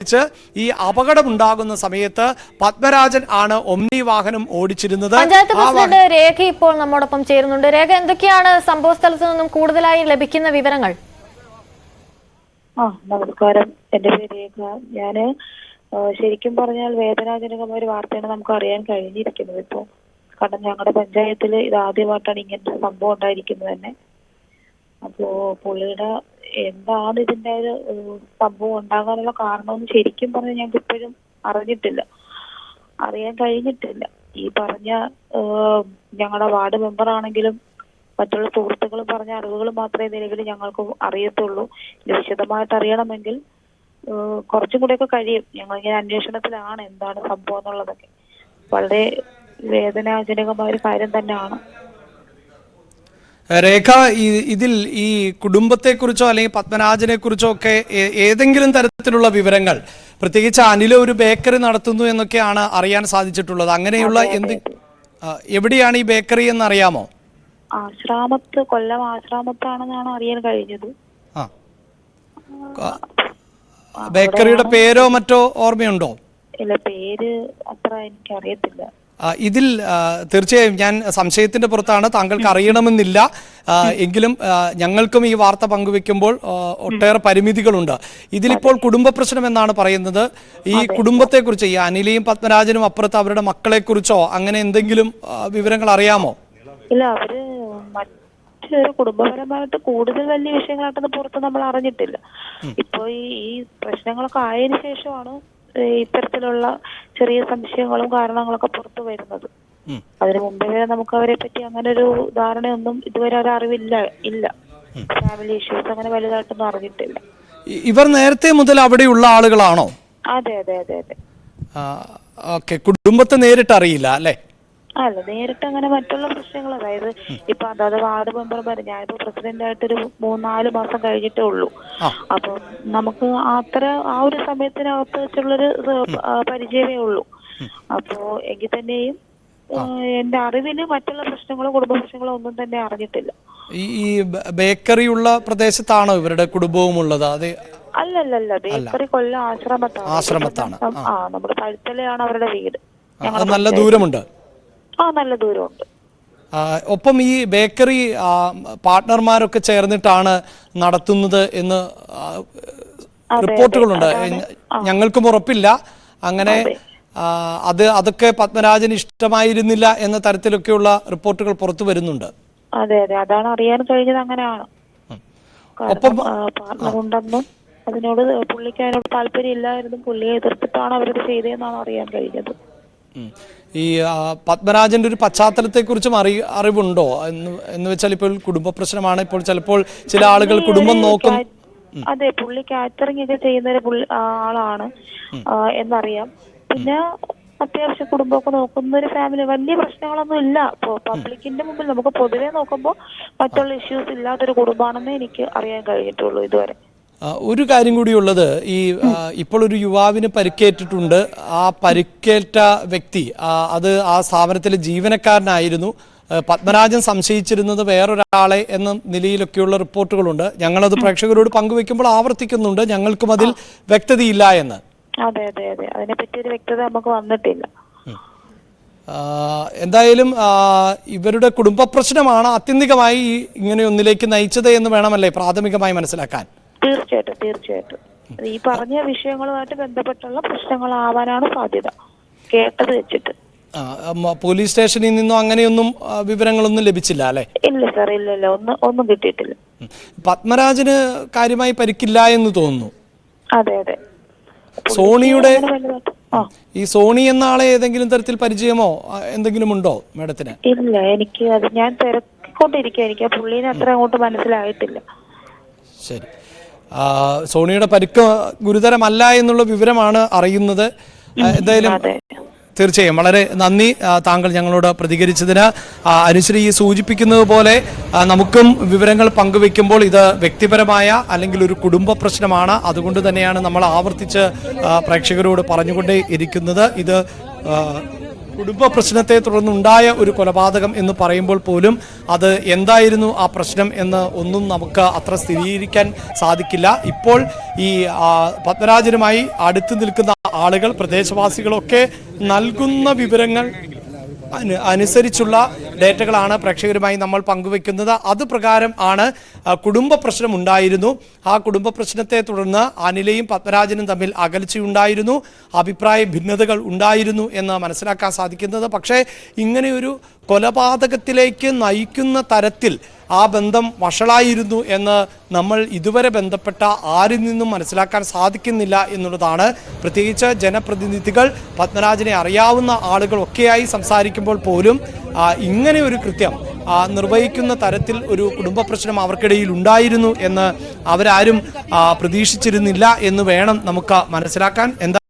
ച്ച് ഈ അപകടമുണ്ടാകുന്ന സമയത്ത് പത്മരാജൻ ആണ് ഒമ്നി വാഹനം ഓടിച്ചിരുന്നത്. പഞ്ചായത്ത് പ്രസിഡന്റ് രേഖ ഇപ്പോൾ നമ്മോടൊപ്പം ചേരുന്നുണ്ട്. രേഖ എന്തൊക്കെയാണ് സംഭവ സ്ഥലത്ത് നിന്നും കൂടുതലായി ലഭിക്കുന്ന വിവരങ്ങൾ? ആ നമസ്കാരം. എന്റെ പേര് രേഖ. ഞാൻ ആ, ശരിക്കും പറഞ്ഞാൽ വേദനാജനകമായ ഒരു വാർത്തയാണ് നമുക്ക് അറിയാൻ കഴിഞ്ഞിരിക്കുന്നത് ഇപ്പോ കാരണം ഞങ്ങളുടെ പഞ്ചായത്തിൽ ഇത് ആദ്യമായിട്ടാണ് ഇങ്ങനത്തെ ഒരു സംഭവം ഉണ്ടായിരിക്കുന്നത് തന്നെ. അപ്പോ പുള്ളിയുടെ എന്താണ് ഇതിന്റെ ഒരു സംഭവം ഉണ്ടാകാനുള്ള കാരണമെന്ന് ശരിക്കും പറഞ്ഞാൽ ഞങ്ങൾക്ക് ഇപ്പോഴും അറിഞ്ഞിട്ടില്ല. അറിയാൻ കഴിഞ്ഞിട്ടില്ല. ഈ പറഞ്ഞ ഞങ്ങളുടെ വാർഡ് മെമ്പർ ആണെങ്കിലും മറ്റുള്ള സുഹൃത്തുക്കളും പറഞ്ഞ അറിവുകൾ മാത്രമേ നിലവിൽ ഞങ്ങൾക്ക് അറിയത്തുള്ളൂ. വിശദമായിട്ട് അറിയണമെങ്കിൽ കുറച്ചും കൂടെയൊക്കെ കഴിയും. ഞങ്ങൾ ഇങ്ങനെ അന്വേഷണത്തിലാണ് എന്താണ് സംഭവം എന്നുള്ളതൊക്കെ. വളരെ വേദനാജനകമായ ഒരു കാര്യം തന്നെയാണ്. രേഖ ഇതിൽ ഈ കുടുംബത്തെക്കുറിച്ചോ അല്ലെങ്കിൽ പത്മരാജനെക്കുറിച്ചോ ഒക്കെ ഏതെങ്കിലും തരത്തിലുള്ള വിവരങ്ങൾ പ്രത്യേകിച്ച് അനില ഒരു ബേക്കറി നടത്തുന്നു എന്നൊക്കെയാണ് അറിയാൻ സാധിച്ചിട്ടുള്ളത്. അങ്ങനെയുള്ള എന്ത് എവിടെയാണ് ഈ ബേക്കറി എന്ന് അറിയാമോ ആശ്രാമത്ത് കൊല്ലം ആശ്രാമത്താണെന്നാണ് അറിയാൻ കഴിഞ്ഞത്. ബേക്കറിയുടെ പേരോ മറ്റോ ഓർമ്മയുണ്ടോ? ഇല്ല പേര് അത്ര എനിക്ക് അറിയത്തില്ല ഇതിൽ തീർച്ചയായും ഞാൻ സംശയത്തിന്റെ പുറത്താണ്. താങ്കൾക്ക് അറിയണമെന്നില്ല. എങ്കിലും ഞങ്ങൾക്കും ഈ വാർത്ത പങ്കുവെക്കുമ്പോൾ ഒട്ടേറെ പരിമിതികളുണ്ട്. ഇതിലിപ്പോൾ കുടുംബ പ്രശ്നം എന്നാണ് പറയുന്നത്. ഈ കുടുംബത്തെക്കുറിച്ച് ഈ അനിലയും പത്മരാജനും അപ്പുറത്ത് അവരുടെ മക്കളെക്കുറിച്ചോ അങ്ങനെ എന്തെങ്കിലും വിവരങ്ങൾ അറിയാമോ? ഇല്ല അവർ മറ്റൊരു കുടുംബപരമായിട്ട് കൂടുതൽ വലിയ വിഷയങ്ങളായിട്ടൊന്നും പുറത്ത് നമ്മൾ അറിഞ്ഞിട്ടില്ല. ഇപ്പൊ ഈ പ്രശ്നങ്ങളൊക്കെ ആയതിനു ശേഷമാണ് ഇത്തരത്തിലുള്ള ചെറിയ സംശയങ്ങളും കാരണങ്ങളൊക്കെ പുറത്തു വരുന്നത്. അതിനു മുമ്പേ വരെ നമുക്ക് അവരെ പറ്റി അങ്ങനെ ഒരു ധാരണയൊന്നും ഇതുവരെ ഒരു അറിവില്ല ഇല്ല. ഫാമിലി ഇഷ്യൂസ് അങ്ങനെ വലുതായിട്ടൊന്നും അറിഞ്ഞിട്ടില്ല. ഇവർ നേരത്തെ മുതൽ അവിടെയുള്ള ആളുകളാണോ? അതെ അതെ അതെ അതെ. ഓക്കെ. കുടുംബത്തെ നേരിട്ട് അറിയില്ല അല്ലേ? അല്ല നേരിട്ട് അങ്ങനെ മറ്റുള്ള പ്രശ്നങ്ങൾ അതായത് ഇപ്പൊ അതായത് വാർഡ് മെമ്പർമാർ ഞാനിപ്പോ പ്രസിഡന്റ് ആയിട്ട് ആയിട്ടൊരു മൂന്നാൽ മാസം കഴിഞ്ഞിട്ടേ ഉള്ളൂ. അപ്പൊ നമുക്ക് അത്ര ആ ഒരു സമയത്തിനകത്ത് വെച്ചുള്ളൊരു പരിചയമേ ഉള്ളൂ. അപ്പോ എങ്കിൽ തന്നെയും എന്റെ അറിവിന് മറ്റുള്ള പ്രശ്നങ്ങളോ കുടുംബ പ്രശ്നങ്ങളോ ഒന്നും തന്നെ അറിഞ്ഞിട്ടില്ല. ഈ ബേക്കറി ഉള്ള പ്രദേശത്താണോ ഇവരുടെ കുടുംബവും ഉള്ളത്? അത് അല്ലല്ലല്ല ബേക്കറി കൊല്ലം ആശ്രമത്താണ്. ആശ്രമത്താണ്. ആ നമ്മുടെ പഴുത്തലയാണ് അവരുടെ വീട്. നല്ല ദൂരമുണ്ട്. ആ നല്ല ദൂരമുണ്ട്. ഒപ്പം ഈ ബേക്കറി പാർട്ണർമാരൊക്കെ പാർട്ട്ണർമാരൊക്കെ ചേർന്നിട്ടാണ് നടത്തുന്നത് എന്ന് റിപ്പോർട്ടുകളുണ്ട്. ഞങ്ങൾക്കും ഉറപ്പില്ല. അങ്ങനെ അത്. അതൊക്കെ പത്മരാജൻ ഇഷ്ടമായിരുന്നില്ല എന്ന തരത്തിലൊക്കെയുള്ള റിപ്പോർട്ടുകൾ പുറത്തു വരുന്നുണ്ട്. അതെ അതെ. അതാണ് അറിയാൻ കഴിഞ്ഞത് അങ്ങനെയാണ്. ഉണ്ടെന്നും അതിനോട് പുള്ളിക്ക് അതിനോട് താല്പര്യം ഇല്ലായിരുന്നു പുള്ളിയെ എതിർത്തിട്ടാണ് അവരത് ചെയ്തതെന്നാണ് അറിയാൻ കഴിഞ്ഞത്. ഈ പത്മരാജന്റെ ഒരു പശ്ചാത്തലത്തെക്കുറിച്ചും അറി അറിവുണ്ടോ? എന്ന് എന്ന് വെച്ചാൽ ഇപ്പോൾ കുടുംബ പ്രശ്നമാണ്. ഇപ്പോൾ ചിലപ്പോൾ ചില ആളുകൾ കുടുംബം നോക്കും. അതെ പുള്ളി കാറ്ററിംഗ് ഒക്കെ ചെയ്യുന്ന ഒരു ആളാണ്. എന്നറിയാം. പിന്നെ അത്യാവശ്യം കുടുംബമൊക്കെ നോക്കുന്ന ഒരു ഫാമിലി വലിയ പ്രശ്നങ്ങളൊന്നും ഇല്ല. അപ്പൊ പബ്ലിക്കിന്റെ മുമ്പിൽ നമുക്ക് പൊതുവെ നോക്കുമ്പോൾ മറ്റുള്ള ഇഷ്യൂസ് ഇല്ലാത്തൊരു കുടുംബമാണെന്നേ എനിക്ക് അറിയാൻ കഴിഞ്ഞിട്ടുള്ളൂ ഇതുവരെ. ഒരു കാര്യം കൂടിയുള്ളത് ഈ ഇപ്പോൾ ഒരു യുവാവിന് പരിക്കേറ്റിട്ടുണ്ട്. ആ പരിക്കേറ്റ വ്യക്തി അത് ആ സ്ഥാപനത്തിലെ ജീവനക്കാരനായിരുന്നു. പത്മരാജൻ സംശയിച്ചിരുന്നത് വേറൊരാളെ എന്ന നിലയിലൊക്കെയുള്ള റിപ്പോർട്ടുകളുണ്ട്. ഞങ്ങളത് പ്രേക്ഷകരോട് പങ്കുവെക്കുമ്പോൾ ആവർത്തിക്കുന്നുണ്ട്. ഞങ്ങൾക്കും അതിൽ വ്യക്തതയില്ല എന്ന്. അതെ അതെ അതെ. അതിനെപ്പറ്റി ഒരു വ്യക്തത നമുക്ക് വന്നിട്ടില്ല. എന്തായാലും ഇവരുടെ കുടുംബ പ്രശ്നമാണ് ആത്യന്തികമായി ഇങ്ങനെ ഒന്നിലേക്ക് നയിച്ചത് എന്ന് വേണമല്ലേ പ്രാഥമികമായി മനസ്സിലാക്കാൻ? തീർച്ചയായിട്ടും തീർച്ചയായിട്ടും. ഈ പറഞ്ഞ വിഷയങ്ങളുമായിട്ട് ബന്ധപ്പെട്ടുള്ള പ്രശ്നങ്ങളാവാനാണ് സാധ്യത. കേട്ടത് വെച്ചിട്ട്. പോലീസ് സ്റ്റേഷനിൽ നിന്നും അങ്ങനെയൊന്നും വിവരങ്ങളൊന്നും ലഭിച്ചില്ല അല്ലേ? ഇല്ല സർ ഇല്ല ഇല്ല. ഒന്നും ഒന്നും കിട്ടിയിട്ടില്ല. പത്മരാജന് കാര്യമായി പരിക്കില്ല എന്ന് തോന്നുന്നു. അതെ അതെ. സോണിയുടെ ഈ സോണി എന്ന ആളെ ഏതെങ്കിലും തരത്തിൽ പരിചയമോ എന്തെങ്കിലും ഉണ്ടോ മേഡത്തിന്? ഇല്ല എനിക്ക് അത് ഞാൻ തിരക്കിക്കൊണ്ടിരിക്കുക എനിക്ക് പുള്ളീനെ അത്ര അങ്ങോട്ട് മനസ്സിലായിട്ടില്ല. ശരി. സോണിയുടെ പരുക്ക് ഗുരുതരമല്ല എന്നുള്ള വിവരമാണ് അറിയുന്നത്. എന്തായാലും തീർച്ചയായും വളരെ നന്ദി താങ്കൾ ഞങ്ങളോട് പ്രതികരിച്ചതിന്. അനുശ്രീ സൂചിപ്പിക്കുന്നത് പോലെ നമുക്കും വിവരങ്ങൾ പങ്കുവെക്കുമ്പോൾ ഇത് വ്യക്തിപരമായ അല്ലെങ്കിൽ ഒരു കുടുംബ പ്രശ്നമാണ്. അതുകൊണ്ട് തന്നെയാണ് നമ്മൾ ആവർത്തിച്ച് പ്രേക്ഷകരോട് പറഞ്ഞുകൊണ്ടേ ഇരിക്കുന്നത്. ഇത് കുടുംബ പ്രശ്നത്തെ തുടർന്നുണ്ടായ ഒരു കൊലപാതകം എന്ന് പറയുമ്പോൾ പോലും അത് എന്തായിരുന്നു ആ പ്രശ്നം എന്ന് ഒന്നും നമുക്ക് അത്ര സ്ഥിരീകരിക്കാൻ സാധിക്കില്ല. ഇപ്പോൾ ഈ പത്മരാജനുമായി അടുത്ത് നിൽക്കുന്ന ആളുകൾ പ്രദേശവാസികളൊക്കെ നൽകുന്ന വിവരങ്ങൾ അനുസരിച്ചുള്ള ഡേറ്റകളാണ് പ്രേക്ഷകരുമായി നമ്മൾ പങ്കുവെക്കുന്നത്. അത് പ്രകാരം ആണ് കുടുംബ പ്രശ്നം ഉണ്ടായിരുന്നു. ആ കുടുംബ പ്രശ്നത്തെ തുടർന്ന് അനിലയും പത്മരാജനും തമ്മിൽ അകൽച്ചയുണ്ടായിരുന്നു. അഭിപ്രായ ഭിന്നതകൾ ഉണ്ടായിരുന്നു എന്ന് മനസ്സിലാക്കാൻ സാധിക്കുന്നത്. പക്ഷേ ഇങ്ങനെയൊരു കൊലപാതകത്തിലേക്ക് നയിക്കുന്ന തരത്തിൽ ആ ബന്ധം വഷളായിരുന്നു എന്ന് നമ്മൾ ഇതുവരെ ബന്ധപ്പെട്ട ആരിൽ നിന്നും മനസ്സിലാക്കാൻ സാധിക്കുന്നില്ല എന്നുള്ളതാണ്. പ്രത്യേകിച്ച് ജനപ്രതിനിധികൾ പത്മരാജനെ അറിയാവുന്ന ആളുകളൊക്കെയായി സംസാരിക്കുമ്പോൾ പോലും ഇങ്ങനെ ഒരു കൃത്യം നിർവഹിക്കുന്ന തരത്തിൽ ഒരു കുടുംബ പ്രശ്നം അവർക്കിടയിൽ ഉണ്ടായിരുന്നു എന്ന് അവരാരും പ്രതീക്ഷിച്ചിരുന്നില്ല എന്ന് വേണം നമുക്ക് മനസ്സിലാക്കാൻ. എന്താ